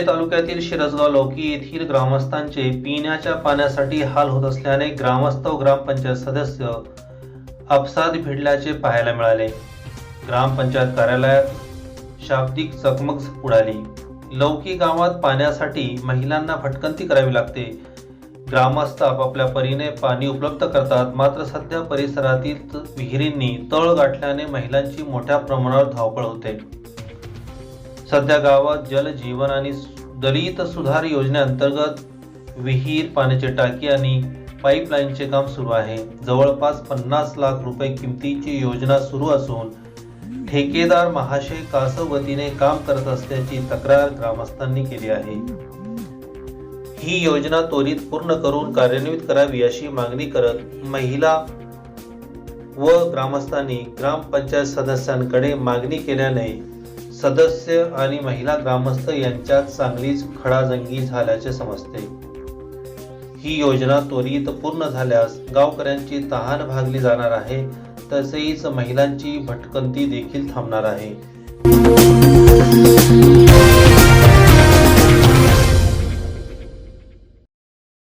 तालुक्यातील शिरसगाव लौकी येथील ग्रामस्थांचे पिण्याच्या पाण्यासाठी हाल होत असल्याने ग्रामस्थ व ग्रामपंचायत सदस्य अपसाद भिडल्याचे पाहायला मिळाले. ग्रामपंचायत कार्यालयात शाब्दिक चकमक उडाली. लौकी गावात पाण्यासाठी महिलांना भटकंती करावी लागते. ग्रामस्थ आपापल्या परीने पाणी उपलब्ध करतात मात्र सध्या परिसरातील विहिरींनी तळ गाठल्याने महिलांची मोठ्या प्रमाणावर धावपळ होते. सध्या गावात जल जीवन आणि दलित सुधार योजनेअंतर्गत विहीर पाण्याचे टाकी आणि पाईपलाईनचे काम सुरू आहे. जवळपास पन्नास लाख रुपये किमतीची योजना सुरू असून ठेकेदार महाशय कासव वतीने काम करत असल्याची तक्रार ग्रामस्थांनी केली आहे. ही योजना त्वरित पूर्ण करून कार्यान्वित करावी अशी मागणी करत महिला व ग्रामस्थांनी ग्रामपंचायत सदस्यांकडे मागणी केल्याने सदस्य आणि महिला ग्रामस्थ यांच्यात चांगलीच खडाजंगी झाल्याचे समजते. ही योजना त्वरित पूर्ण झाल्यास गावकऱ्यांची तहान भागली जाणार आहे तसेच महिलांची भटकंती देखील थांबणार आहे.